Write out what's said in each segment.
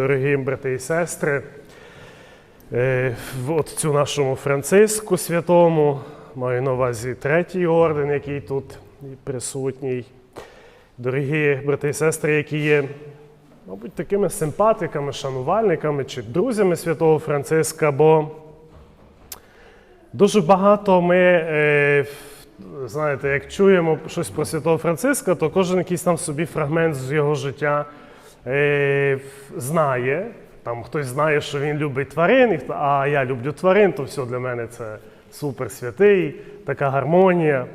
Дорогі брати і сестри, е, в отцю нашому Франциску святому, маю на увазі третій орден, який тут присутній. Дорогі брати і сестри, які є, мабуть, такими симпатиками, шанувальниками чи друзями святого Франциска, бо дуже багато ми, е, знаєте, як чуємо щось про святого Франциска, то кожен якийсь там собі фрагмент з його життя е, знає. Там хтось знає, що він любить тварин, а я люблю тварин, то все для мене це супер святий, така гармонія.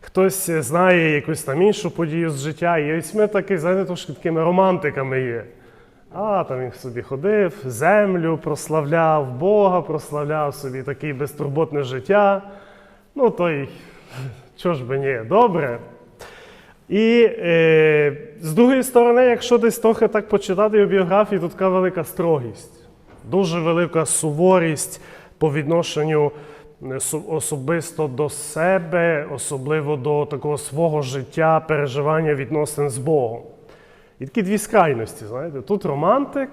Хтось знає якусь там іншу подію з життя, і ось ми таки, знаєте, такими романтиками є. А там він собі ходив, землю прославляв, Бога прославляв собі таке безтурботне життя. Ну, то й чого ж би ні, добре. І е, з другої сторони, якщо десь трохи так почитати його біографію, тут така велика строгість, дуже велика суворість по відношенню е, особисто до себе, особливо до такого свого життя, переживання відносин з Богом. І такі дві скрайності, знаєте, тут романтик,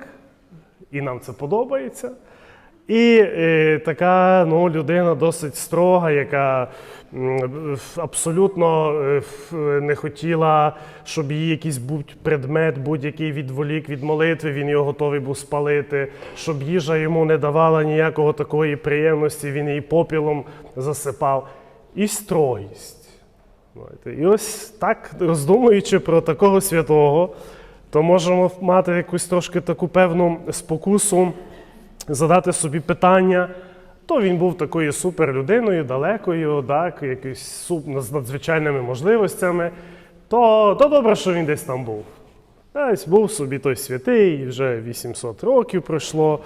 і нам це подобається. І е, така ну, людина досить строга, яка абсолютно е, не хотіла, щоб її якийсь будь предмет будь-який відволік від молитви, він його готовий був спалити, щоб їжа йому не давала ніякого такої приємності, він її попілом засипав. І строгість. І ось так, роздумуючи про такого святого, то можемо мати якусь трошки таку певну спокусу задати собі питання. То він був такою суперлюдиною, далекою, так, якось суп- з надзвичайними можливостями. То, то добре, що він десь там був. Десь був собі той святий, вже 800 років пройшло.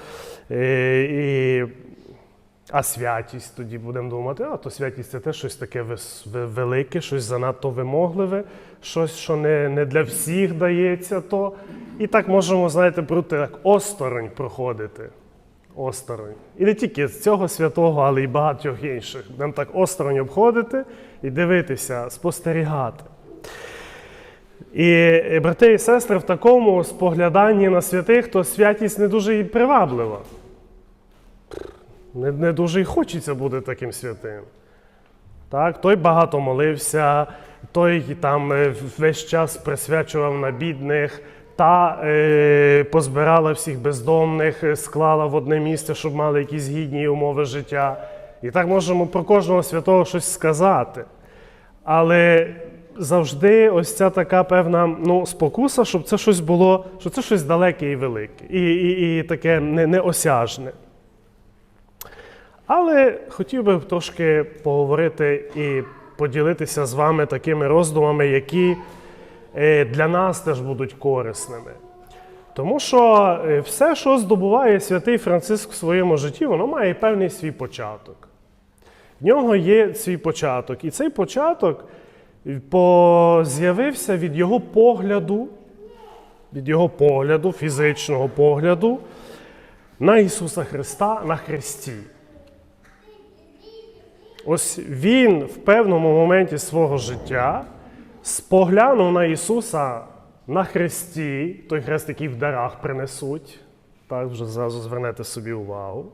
Е, і, а святість тоді будемо думати, а то святість це теж щось таке велике, щось занадто вимогливе, щось, що не, не для всіх дається. то. І так можемо, знаєте, проти так осторонь проходити. Осторонь. І не тільки з цього святого, але й багатьох інших. Будемо так осторонь обходити і дивитися, спостерігати. І брати і сестри, в такому спогляданні на святих, то святість не дуже і приваблива. Не, не дуже й хочеться бути таким святим. Так, той багато молився, той там е, весь час присвячував на бідних, та е, позбирала всіх бездомних, е, склала в одне місце, щоб мали якісь гідні умови життя. І так можемо про кожного святого щось сказати. Але завжди ось ця така певна ну, спокуса, щоб це щось було, що це щось далеке і велике, і, і, і таке не, неосяжне. Але хотів би трошки поговорити і поділитися з вами такими роздумами, які для нас теж будуть корисними. Тому що е, все, що здобуває святий Франциск в своєму житті, воно має певний свій початок. В нього є свій початок. І цей початок з'явився від його погляду, від його погляду, фізичного погляду на Ісуса Христа на Христі. Ось він в певному моменті свого життя споглянув на Ісуса на хресті, той хрест, який в дарах принесуть, так вже зразу звернете собі увагу.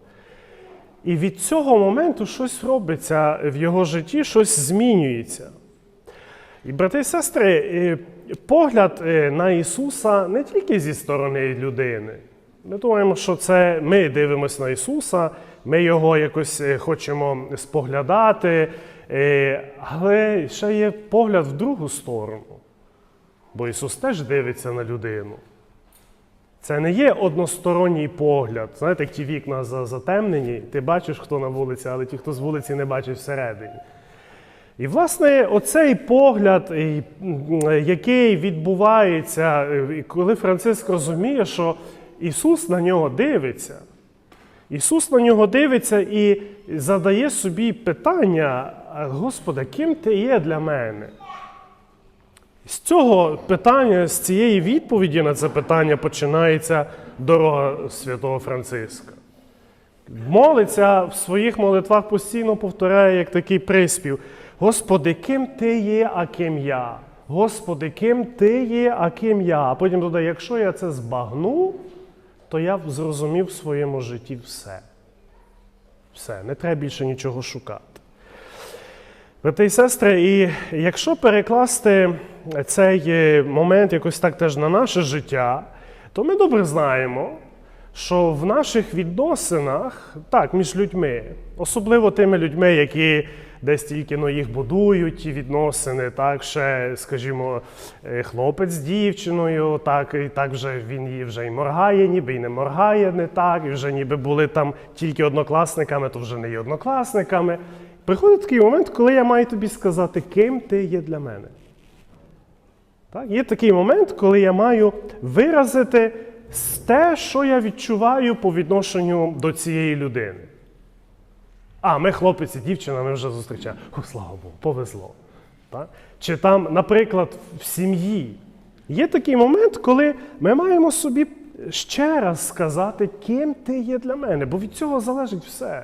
І від цього моменту щось робиться в його житті, щось змінюється. І, брати і сестри, погляд е, на Ісуса не тільки зі сторони людини. Ми думаємо, що це ми дивимося на Ісуса, ми його якось е, хочемо споглядати, але ще є погляд в другу сторону. Бо Ісус теж дивиться на людину. Це не є односторонній погляд. Знаєте, як ті вікна затемнені, ти бачиш, хто на вулиці, але ті, хто з вулиці, не бачать всередині. І, власне, оцей погляд, який відбувається, е, коли Франциск розуміє, що Ісус на нього дивиться. Ісус на нього дивиться і задає собі питання: «А, Господи, ким ти є для мене? З цього питання, з цієї відповіді на це питання починається дорога святого Франциска. Молиться в своїх молитвах постійно повторяє як такий приспів: Господи, ким ти є, а ким я? Господи, ким ти є, а ким я? А потім додає, якщо я це збагну, то я зрозумів в своєму житті все. Все, не треба більше нічого шукати. Брати і сестри, і якщо перекласти цей е, момент якось так теж на наше життя, то ми добре знаємо, що в наших відносинах, так, між людьми, особливо тими людьми, які десь тільки ну, їх будують, ті відносини, так, ще, скажімо, е, хлопець з дівчиною, так, і так вже він її вже і моргає, ніби і не моргає, не так, і вже ніби були там тільки однокласниками, то вже не є однокласниками. Приходить такий момент, коли я маю тобі сказати, ким ти є для мене. Так? Є такий момент, коли я маю виразити те, що я відчуваю по відношенню до цієї людини. А, ми хлопець і дівчина, ми вже зустрічаємо. О, слава Богу, повезло. Так? Чи там, наприклад, в сім'ї. Є такий момент, коли ми маємо собі ще раз сказати, ким ти є для мене, бо від цього залежить все.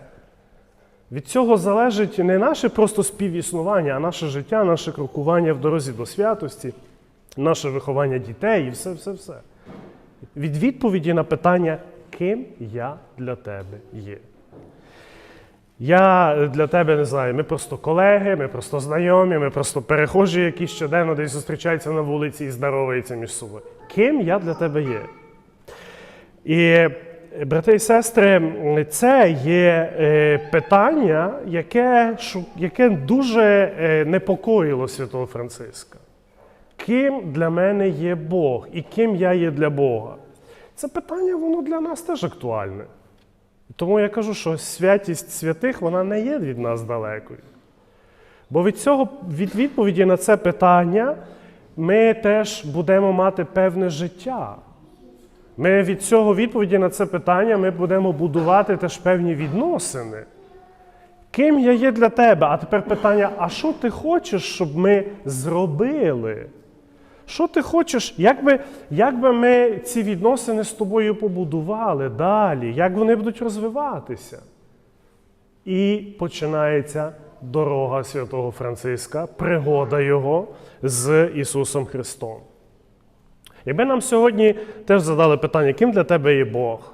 Від цього залежить не наше просто співіснування, а наше життя, наше крокування в дорозі до святості, наше виховання дітей і все, все, все. Від відповіді на питання, ким я для тебе є. Я для тебе не знаю, ми просто колеги, ми просто знайомі, ми просто перехожі, які щоденно десь зустрічаються на вулиці і здороваються між собою. Ким я для тебе є? І, брати і сестри, це є е, питання, яке, яке дуже е, непокоїло святого Франциска. Ким для мене є Бог і ким я є для Бога? Це питання, воно для нас теж актуальне. Тому я кажу, що святість святих вона не є від нас далекою. Бо від цього, від відповіді на це питання, ми теж будемо мати певне життя. Ми від цього відповіді на це питання ми будемо будувати теж певні відносини. Ким я є для тебе? А тепер питання: а що ти хочеш, щоб ми зробили? Що ти хочеш, як би, як би ми ці відносини з тобою побудували далі, як вони будуть розвиватися? І починається дорога святого Франциска, пригода його з Ісусом Христом. Якби нам сьогодні теж задали питання, ким для тебе є Бог,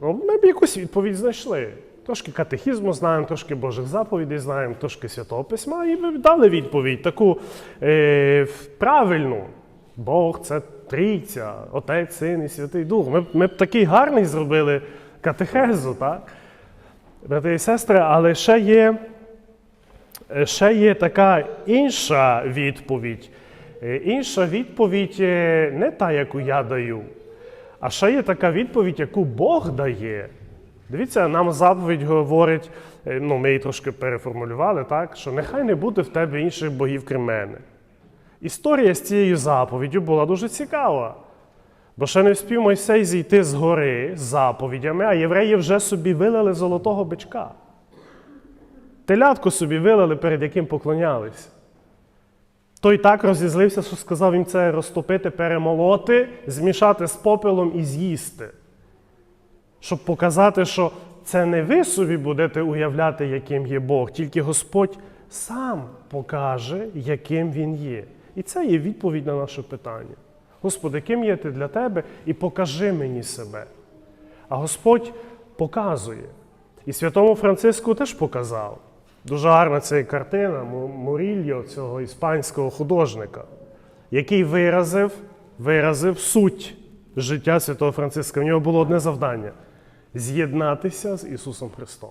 ну, ми б якусь відповідь знайшли. Трошки катехізму знаємо, трошки Божих заповідей знаємо, трошки Святого Письма, і ми б дали відповідь таку е, правильну. Бог це трійця, Отець, Син і Святий Дух. Ми, ми б такий гарний зробили катехезу, так? Брати і сестри, але ще є, е, ще є така інша відповідь. Е, Інша відповідь е, не та, яку я даю, а ще є така відповідь, яку Бог дає. Дивіться, нам заповідь говорить, е, ну ми її трошки переформулювали, так, що нехай не буде в тебе інших богів, крім мене. Історія з цією заповіддю була дуже цікава. Бо ще не вспів Мойсей зійти з гори з заповідями, а євреї вже собі вилили золотого бичка. Телятку собі вилили, перед яким поклонялися. Той так розізлився, що сказав їм це розтопити, перемолоти, змішати з попелом і з'їсти. Щоб показати, що це не ви собі будете уявляти, яким є Бог, тільки Господь сам покаже, яким Він є. І це є відповідь на наше питання. Господи, ким є ти для тебе? І покажи мені себе. А Господь показує. І святому Франциску теж показав. Дуже гарна ця картина Мурільо, цього іспанського художника, який виразив, виразив суть життя святого Франциска. В нього було одне завдання з'єднатися з Ісусом Христом.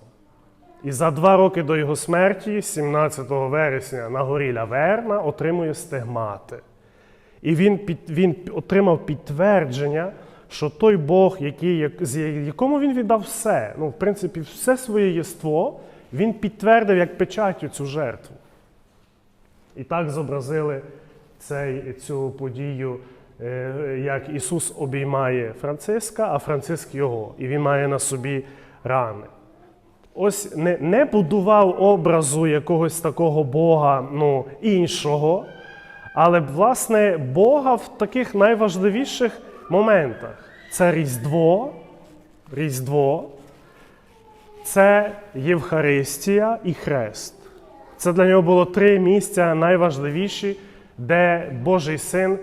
І за два роки до його смерті, 17 вересня, на горі Лаверна, отримує стигмати. І він, під, він отримав підтвердження, що той Бог, який, як- якому він віддав все, ну, в принципі, все своє єство, він підтвердив як печаттю цю жертву. І так зобразили цей, цю подію, е, як Ісус обіймає Франциска, а Франциск його, і він має на собі рани. Ось не, не будував образу якогось такого Бога ну, іншого, але власне Бога в таких найважливіших моментах. Це Різдво, Різдво, це Євхаристія і Хрест. Це для нього було три місця найважливіші, де Божий син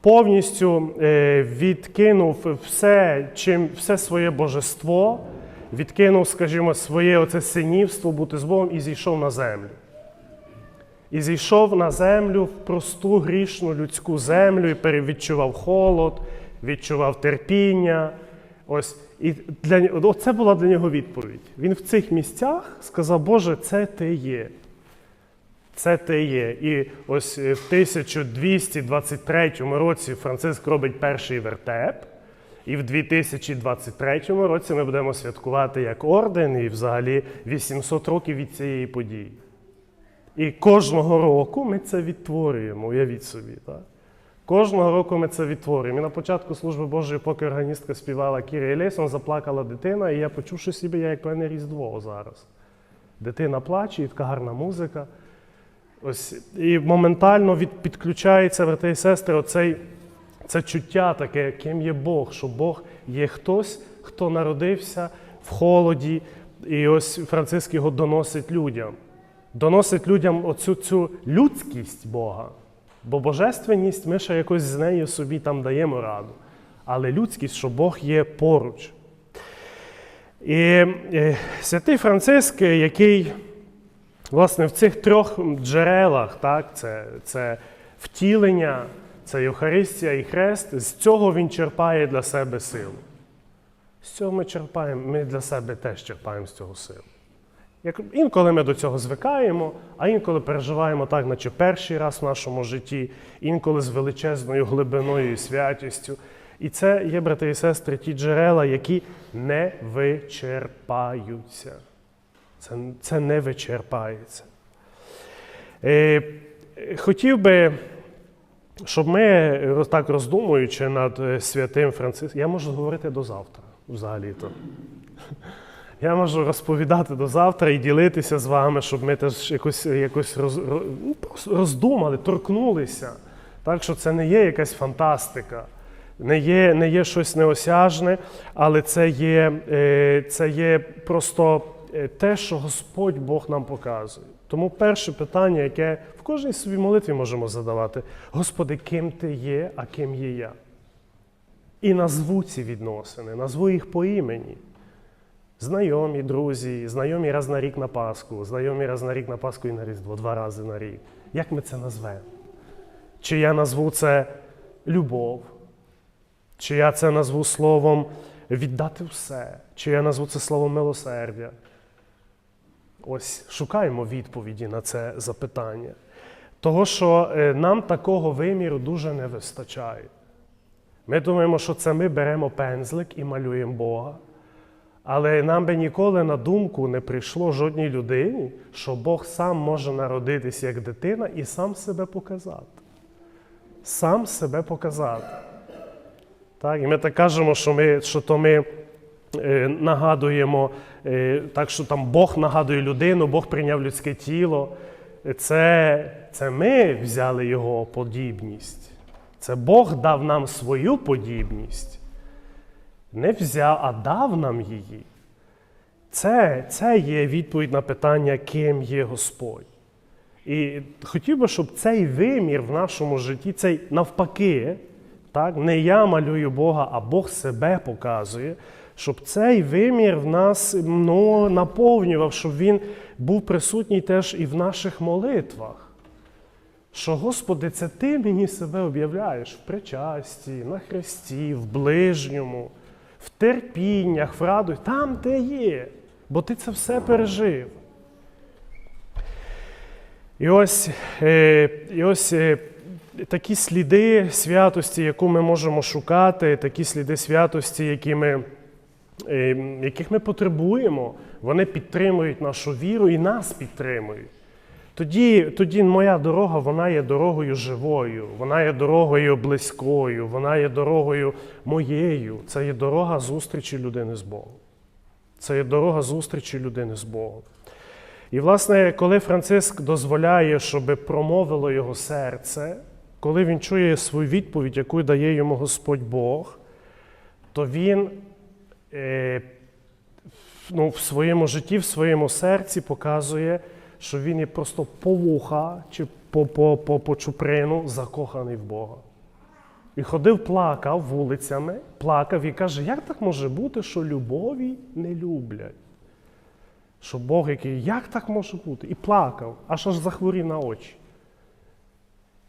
повністю е, відкинув все, чим, все своє божество, відкинув, скажімо, своє оце синівство бути з Богом і зійшов на землю. І зійшов на землю в просту грішну людську землю і перевідчував холод, відчував терпіння. Ось і для це була для нього відповідь. Він в цих місцях сказав: Боже, це ти є. Це ти є. І ось е, в 1223 році Франциск робить перший вертеп. І в 2023 році ми будемо святкувати як орден, і взагалі 800 років від цієї події. І кожного року ми це відтворюємо, уявіть собі. Так? Кожного року ми це відтворюємо. І на початку служби Божої, поки органістка співала Кірі Елейсон, заплакала дитина, і я почув, що собі я як певне Різдво зараз. Дитина плаче, і така гарна музика. Ось, і моментально від, підключається, брати і сестри, оцей, це чуття таке, ким є Бог, що Бог є хтось, хто народився в холоді, і ось Франциск його доносить людям. Доносить людям оцю цю людськість Бога. Бо божественність ми ще якось з нею собі там даємо раду. Але людськість, що Бог є поруч. І е, святий Франциск, який Власне, в цих трьох джерелах, так, це, це втілення, це Євхаристія і Хрест, з цього він черпає для себе силу. З цього ми черпаємо, ми для себе теж черпаємо з цього силу. Як, інколи ми до цього звикаємо, а інколи переживаємо так, наче перший раз в нашому житті, інколи з величезною глибиною і святістю. І це є, брати і сестри, ті джерела, які не вичерпаються. Це, це не вичерпається. Е, хотів би, щоб ми, так роздумуючи над е, святим Франциском, я можу говорити до завтра, взагалі-то. Я можу розповідати до завтра і ділитися з вами, щоб ми теж якось, якось роз, ну, роздумали, торкнулися. Так що це не є якась фантастика, не є, не є щось неосяжне, але це є, е, це є просто е, те, що Господь Бог нам показує. Тому перше питання, яке в кожній собі молитві можемо задавати: Господи, ким ти є, а ким є я? І назву ці відносини, назву їх по імені. Знайомі, друзі, знайомі раз на рік на Пасху, знайомі раз на рік на Пасху і на Різдво, два рази на рік. Як ми це назвемо? Чи я назву це любов? Чи я це назву словом віддати все? Чи я назву це словом милосердя? Ось шукаємо відповіді на це запитання. Того, що е, нам такого виміру дуже не вистачає. Ми думаємо, що це ми беремо пензлик і малюємо Бога. Але нам би ніколи на думку не прийшло жодній людині, що Бог сам може народитись як дитина і сам себе показати. Сам себе показати. Так, і ми так кажемо, що, ми, що то ми е, нагадуємо, е, так що там Бог нагадує людину, Бог прийняв людське тіло. Це, це ми взяли його подібність. Це Бог дав нам свою подібність. Не взяв, а дав нам її. Це, це є відповідь на питання, ким є Господь. І хотів би, щоб цей вимір в нашому житті, цей навпаки, так, не я малюю Бога, а Бог себе показує, щоб цей вимір в нас ну, наповнював, щоб він був присутній теж і в наших молитвах. Що, Господи, це Ти мені себе об'являєш в причасті, на хресті, в ближньому, в терпіннях, в радості, там де є, бо ти це все пережив. І ось, е, і ось е, такі сліди святості, яку ми можемо шукати, такі сліди святості, які ми, е, яких ми потребуємо, вони підтримують нашу віру і нас підтримують. Тоді, тоді моя дорога вона є дорогою живою, вона є дорогою близькою, вона є дорогою моєю. Це є дорога зустрічі людини з Богом. Це є дорога зустрічі людини з Богом. І, власне, коли Франциск дозволяє, щоб промовило його серце, коли він чує свою відповідь, яку дає йому Господь Бог, то він е, ну, в своєму житті, в своєму серці показує, що він є просто по вуха чи по, по, по, по чуприну закоханий в Бога. І ходив, плакав вулицями, плакав і каже, як так може бути, що любові не люблять? Що Бог який, як так може бути? І плакав, аж аж захворів на очі.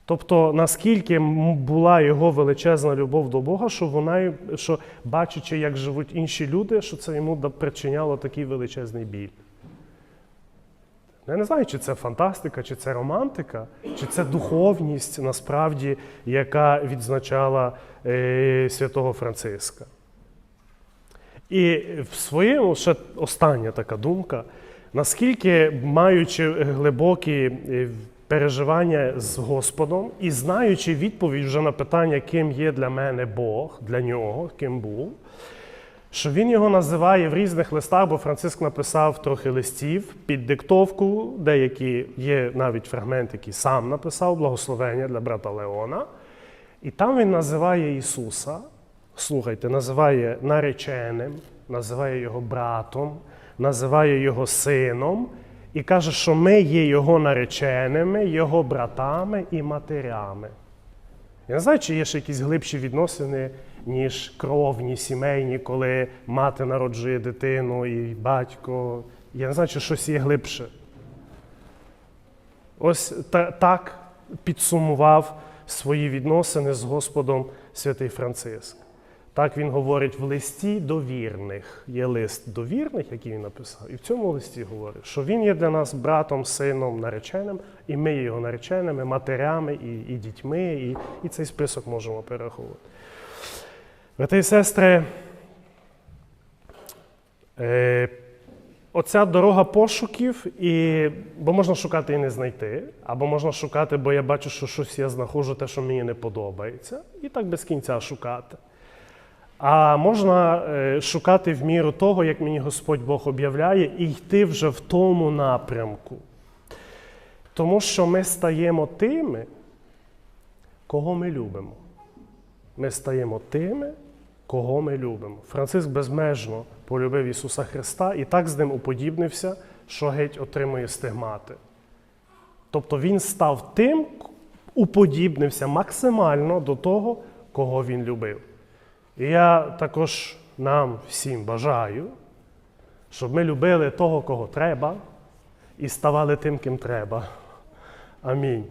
Тобто, наскільки була його величезна любов до Бога, що вона, що бачачи, як живуть інші люди, що це йому причиняло такий величезний біль. Я не знаю, чи це фантастика, чи це романтика, чи це духовність насправді, яка відзначала е, святого Франциска. І в своєму ще остання така думка, наскільки маючи глибокі е, переживання з Господом і знаючи відповідь вже на питання, ким є для мене Бог, для нього, ким був, що він його називає в різних листах, бо Франциск написав трохи листів під диктовку, деякі є навіть фрагмент, який сам написав, благословення для брата Леона. І там він називає Ісуса, слухайте, називає нареченим, називає його братом, називає його сином і каже, що ми є його нареченими, його братами і матерями. Я не знаю, чи є ще якісь глибші відносини, ніж кровні, сімейні, коли мати народжує дитину і батько. Я не знаю, чи щось є глибше. Ось та, так підсумував свої відносини з Господом святий Франциск. Так він говорить в листі до вірних. Є лист до вірних, який він написав, і в цьому листі говорить, що він є для нас братом, сином, нареченим, і ми є його нареченими, матерями і, і дітьми, і, і цей список можемо перераховувати. Брати і сестри, е, оця дорога пошуків, і, бо можна шукати і не знайти, або можна шукати, бо я бачу, що щось я знаходжу, те, що мені не подобається, і так без кінця шукати. А можна е, шукати в міру того, як мені Господь Бог об'являє, і йти вже в тому напрямку. Тому що ми стаємо тими, кого ми любимо. Ми стаємо тими, кого ми любимо. Франциск безмежно полюбив Ісуса Христа і так з ним уподібнився, що геть отримує стигмати. Тобто Він став тим, уподібнився максимально до того, кого він любив. І я також нам всім бажаю, щоб ми любили того, кого треба, і ставали тим, ким треба. Амінь.